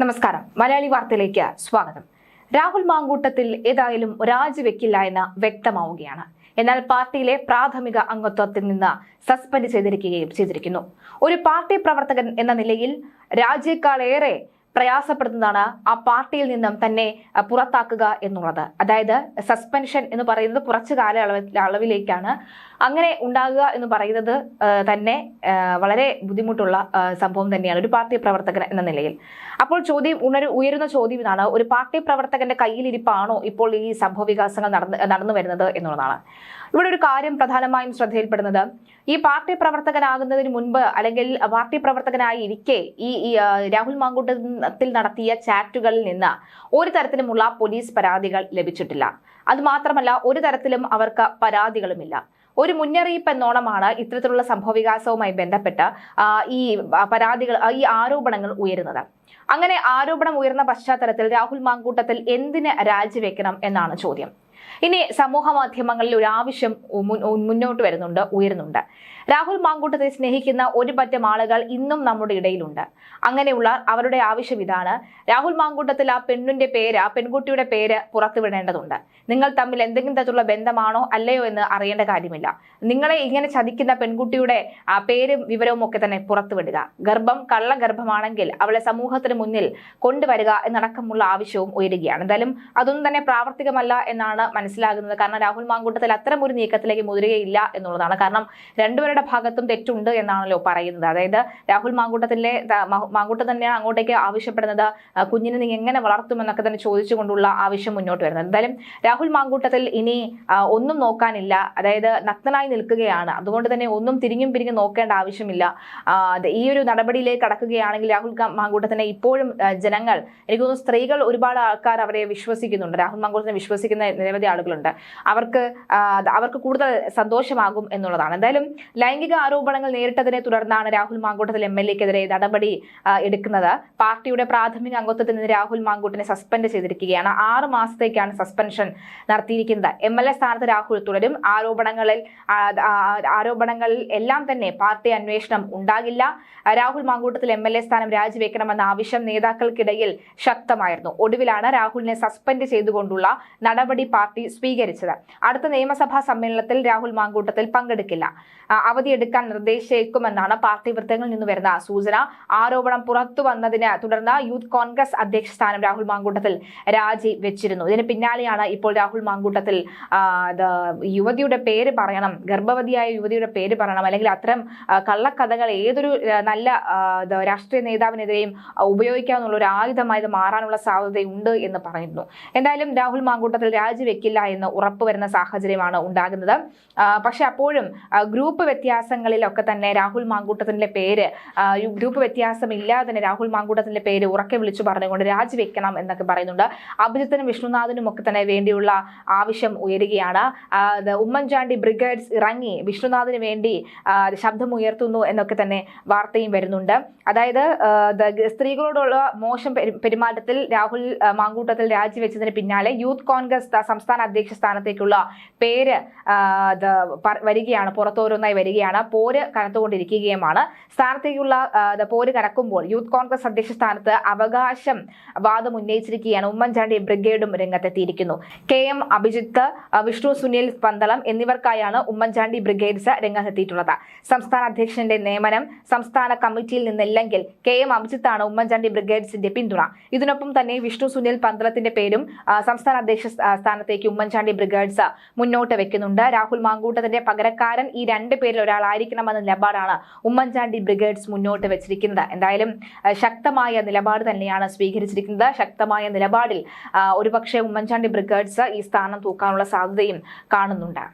നമസ്കാരം. മലയാളി വാർത്തയിലേക്ക് സ്വാഗതം. രാഹുൽ മാങ്കൂട്ടത്തിൽ ഏതായാലും രാജിവെക്കില്ല എന്ന് വ്യക്തമാവുകയാണ്. എന്നാൽ പാർട്ടിയിലെ പ്രാഥമിക അംഗത്വത്തിൽ നിന്ന് സസ്പെൻഡ് ചെയ്തിരിക്കുകയും ചെയ്തിരിക്കുന്നു. ഒരു പാർട്ടി പ്രവർത്തകൻ എന്ന നിലയിൽ രാജ്യേക്കാളേറെ പ്രയാസപ്പെടുന്നതാണ് ആ പാർട്ടിയിൽ നിന്നും തന്നെ പുറത്താക്കുക എന്നുള്ളത്. അതായത് സസ്പെൻഷൻ എന്ന് പറയുന്നത് കുറച്ച് കാല അളവ് അളവിലേക്കാണ്. അങ്ങനെ ഉണ്ടാകുക എന്ന് പറയുന്നത് തന്നെ വളരെ ബുദ്ധിമുട്ടുള്ള സംഭവം തന്നെയാണ് ഒരു പാർട്ടി പ്രവർത്തകൻ എന്ന നിലയിൽ. അപ്പോൾ ചോദ്യം ഉണരു ഉയരുന്ന ചോദ്യം ഇതാണ് ഒരു പാർട്ടി പ്രവർത്തകന്റെ കയ്യിലിരിപ്പാണോ ഇപ്പോൾ ഈ സംഭവ വികാസങ്ങൾ നടന്ന് നടന്നു വരുന്നത് എന്നുള്ളതാണ്. ഇവിടെ ഒരു കാര്യം പ്രധാനമായും ശ്രദ്ധയിൽപ്പെടുന്നത് ഈ പാർട്ടി പ്രവർത്തകനാകുന്നതിന് മുൻപ് അല്ലെങ്കിൽ പാർട്ടി പ്രവർത്തകനായി ഇരിക്കെ ഈ രാഹുൽ ആ, മാങ്കൂട്ടത്തിൽ നടത്തിയ ചാറ്റുകളിൽ നിന്ന് ഒരു തരത്തിലുമുള്ള പോലീസ് പരാതികൾ ലഭിച്ചിട്ടില്ല. അതുമാത്രമല്ല ഒരു തരത്തിലും അവർക്ക് പരാതികളുമില്ല. ഒരു മുന്നറിയിപ്പ് എന്നോണമാണ് ഇത്തരത്തിലുള്ള സംഭവവികാസവുമായി ബന്ധപ്പെട്ട് ഈ പരാതികൾ ഈ ആരോപണങ്ങൾ ഉയരുന്നത്. അങ്ങനെ ആരോപണം ഉയർന്ന പശ്ചാത്തലത്തിൽ രാഹുൽ മാങ്കൂട്ടത്തിൽ എന്തിന് രാജിവെക്കണം എന്നാണ് ചോദ്യം. ഇനി സമൂഹ മാധ്യമങ്ങളിൽ ഒരു ആവശ്യം മുന്നോട്ട് വരുന്നുണ്ട് ഉയരുന്നുണ്ട്. രാഹുൽ മാങ്കൂട്ടത്തെ സ്നേഹിക്കുന്ന ഒരു പറ്റം ആളുകൾ ഇന്നും നമ്മുടെ ഇടയിലുണ്ട്. അങ്ങനെയുള്ള അവരുടെ ആവശ്യം ഇതാണ്. രാഹുൽ മാങ്കൂട്ടത്തിൽ ആ പെണ്ണിന്റെ പേര് ആ പെൺകുട്ടിയുടെ പേര് പുറത്തുവിടേണ്ടതുണ്ട്. നിങ്ങൾ തമ്മിൽ എന്തെങ്കിലും തരത്തിലുള്ള ബന്ധമാണോ അല്ലയോ എന്ന് അറിയേണ്ട കാര്യമില്ല. നിങ്ങളെ ഇങ്ങനെ ചതിക്കുന്ന പെൺകുട്ടിയുടെ ആ പേരും വിവരവും ഒക്കെ തന്നെ പുറത്തുവിടുക. ഗർഭം കള്ള ഗർഭമാണെങ്കിൽ അവളെ സമൂഹത്തിന് മുന്നിൽ കൊണ്ടുവരിക എന്നടക്കമുള്ള ആവശ്യവും ഉയരുകയാണ്. എന്തായാലും അതൊന്നും തന്നെ പ്രാവർത്തികമല്ല എന്നാണ് മനസ്സിലാകുന്നത്. കാരണം രാഹുൽ മാങ്കൂട്ടത്തിൽ അത്തരം ഒരു നീക്കത്തിലേക്ക് മുതിരുകയില്ല എന്നുള്ളതാണ്. കാരണം രണ്ടുപേരുടെ ഭാഗത്തും തെറ്റുണ്ട് എന്നാണല്ലോ പറയുന്നത്. അതായത് രാഹുൽ മാങ്കൂട്ടത്തിലെ മാങ്കൂട്ടം തന്നെയാണ് അങ്ങോട്ടേക്ക് ആവശ്യപ്പെടുന്നത്. കുഞ്ഞിനെ നീ എങ്ങനെ വളർത്തുമെന്നൊക്കെ തന്നെ ചോദിച്ചുകൊണ്ടുള്ള ആവശ്യം മുന്നോട്ട് വരുന്നത്. എന്തായാലും രാഹുൽ മാങ്കൂട്ടത്തിൽ ഇനി ഒന്നും നോക്കാനില്ല. അതായത് നഗ്നനായി നിൽക്കുകയാണ്. അതുകൊണ്ട് തന്നെ ഒന്നും തിരിഞ്ഞും പിരിഞ്ഞും നോക്കേണ്ട ആവശ്യമില്ല. ഈ ഒരു നടപടിയിലേക്ക് കടക്കുകയാണെങ്കിൽ രാഹുൽ മാങ്കൂട്ടത്തിനെ ഇപ്പോഴും ജനങ്ങൾ എനിക്ക് തോന്നുന്നു സ്ത്രീകൾ ഒരുപാട് ആൾക്കാർ അവരെ വിശ്വസിക്കുന്നുണ്ട്. രാഹുൽ മാങ്കൂട്ടത്തിനെ വിശ്വസിക്കുന്ന നിരവധി ആളുകളുണ്ട്. അവർക്ക് അവർക്ക് കൂടുതൽ സന്തോഷമാകും എന്നുള്ളതാണ്. എന്തായാലും ലൈംഗിക ആരോപണങ്ങൾ നേരിട്ടതിനെ തുടർന്നാണ് രാഹുൽ മാങ്കൂട്ടത്തിൽ എം എൽ എക്കെതിരെ നടപടി എടുക്കുന്നത്. പാർട്ടിയുടെ പ്രാഥമിക അംഗത്വത്തിൽ നിന്ന് രാഹുൽ മാങ്കൂട്ടിനെ സസ്പെൻഡ് ചെയ്തിരിക്കുകയാണ്. ആറ് മാസത്തേക്കാണ് സസ്പെൻഷൻ നടത്തിയിരിക്കുന്നത്. എം എൽ എ സ്ഥാനത്ത് രാഹുൽ തുടരും. ആരോപണങ്ങളിൽ ആരോപണങ്ങളിൽ എല്ലാം തന്നെ പാർട്ടി അന്വേഷണം ഉണ്ടാകില്ല. Rahul Mamkootathil M L A സ്ഥാനം രാജിവെക്കണമെന്ന ആവശ്യം നേതാക്കൾക്കിടയിൽ ശക്തമായിരുന്നു. ഒടുവിലാണ് രാഹുലിനെ സസ്പെൻഡ് ചെയ്തുകൊണ്ടുള്ള നടപടി പാർട്ടി സ്വീകരിച്ചത്. അടുത്ത നിയമസഭാ സമ്മേളനത്തിൽ രാഹുൽ മാങ്കൂട്ടത്തിൽ പങ്കെടുക്കില്ല. അവധിയെടുക്കാൻ നിർദ്ദേശിക്കുമെന്നാണ് പാർട്ടി വൃത്തങ്ങളിൽ നിന്ന് വരുന്ന സൂചന. ആരോപണം പുറത്തു വന്നതിനെ തുടർന്ന് യൂത്ത് കോൺഗ്രസ് അധ്യക്ഷ സ്ഥാനം രാഹുൽ മാങ്കൂട്ടത്തിൽ രാജി വെച്ചിരുന്നു. ഇതിന് പിന്നാലെയാണ് ഇപ്പോൾ രാഹുൽ മാങ്കൂട്ടത്തിൽ യുവതിയുടെ പേര് പറയണം ഗർഭവതിയായ യുവതിയുടെ പേര് പറയണം അല്ലെങ്കിൽ അത്തരം കള്ളക്കഥകൾ ഏതൊരു നല്ല രാഷ്ട്രീയ നേതാവിനെതിരെയും ഉപയോഗിക്കാവുന്ന ഒരു ആയുധമായി മാറാനുള്ള സാധ്യതയുണ്ട് എന്ന് പറയുന്നു. എന്തായാലും രാഹുൽ മാങ്കൂട്ടത്തിൽ രാജിവെക്കില്ല എന്ന് ഉറപ്പുവരുന്ന സാഹചര്യമാണ് ഉണ്ടാകുന്നത്. പക്ഷേ അപ്പോഴും ഗ്രൂപ്പ് വ്യത്യാസങ്ങളിലൊക്കെ തന്നെ രാഹുൽ മാങ്കൂട്ടത്തിന്റെ പേര് ഗ്രൂപ്പ് വ്യത്യാസം ഇല്ലാതെ തന്നെ രാഹുൽ മാങ്കൂട്ടത്തിന്റെ പേര് ഉറക്കെ വിളിച്ചു പറഞ്ഞുകൊണ്ട് രാജിവെക്കണം എന്നൊക്കെ പറയുന്നുണ്ട്. അഭിജിത്തിനും വിഷ്ണുനാഥിനും ഒക്കെ തന്നെ വേണ്ടിയുള്ള ആവശ്യം ഉയരുകയാണ്. ഉമ്മൻചാണ്ടി ബ്രിഗേഡ്സ് ഇറങ്ങി വിഷ്ണുനാഥിന് വേണ്ടി ശബ്ദം ഉയർത്തുന്നു എന്നൊക്കെ തന്നെ വാർത്തയും വരുന്നുണ്ട്. അതായത് സ്ത്രീകളോടുള്ള മോശം പെരു- പെരുമാറ്റത്തിൽ രാഹുൽ മാങ്കൂട്ടത്തിൽ രാജിവെച്ചതിന് പിന്നാലെ യൂത്ത് കോൺഗ്രസ് സംസ്ഥാന അധ്യക്ഷ സ്ഥാനത്തേക്കുള്ള പേര് വരികയാണ് പുറത്തോരോന്നായി വരികയാണ്. പോര് കനത്തുകൊണ്ടിരിക്കുകയുമാണ്. സ്ഥാനത്തേക്കുള്ള പോര് കനക്കുമ്പോൾ യൂത്ത് കോൺഗ്രസ് അധ്യക്ഷ സ്ഥാനത്ത് അവകാശം വാദം ഉന്നയിച്ചിരിക്കുകയാണ്. ഉമ്മൻചാണ്ടി ബ്രിഗേഡും രംഗത്തെത്തിയിരിക്കുന്നു. കെ എം അഭിജിത്ത് വിഷ്ണു സുനിൽ പന്തളം എന്നിവർക്കായാണ് ഉമ്മൻചാണ്ടി ബ്രിഗേഡ്സ് രംഗത്തെത്തിയിട്ടുള്ളത്. സംസ്ഥാന അധ്യക്ഷന്റെ നിയമനം സംസ്ഥാന കമ്മിറ്റിയിൽ നിന്നില്ലെങ്കിൽ കെ എം അഭിജിത്താണ് ഉമ്മൻചാണ്ടി ബ്രിഗേഡ്സിന്റെ പിന്തുണ. ഇതിനൊപ്പം തന്നെ വിഷ്ണു സുനിൽ പന്തളത്തിന്റെ പേരും സംസ്ഥാന അധ്യക്ഷ സ്ഥാ- ഭാഗത്തേക്ക് ഉമ്മൻചാണ്ടി ബ്രിഗേഡ്സ് മുന്നോട്ട് വെക്കുന്നുണ്ട്. രാഹുൽ മാങ്കൂട്ടത്തിന്റെ പകരക്കാരൻ ഈ രണ്ട് പേരിൽ ഒരാളായിരിക്കണമെന്ന നിലപാടാണ് ഉമ്മൻചാണ്ടി ബ്രിഗേഡ്സ് മുന്നോട്ട് വെച്ചിരിക്കുന്നത്. എന്തായാലും ശക്തമായ നിലപാട് തന്നെയാണ് സ്വീകരിച്ചിരിക്കുന്നത്. ശക്തമായ നിലപാടിൽ ഒരുപക്ഷെ ഉമ്മൻചാണ്ടി ബ്രിഗേഡ്സ് ഈ സ്ഥാനം തൂക്കാനുള്ള സാധ്യതയും കാണുന്നുണ്ട്.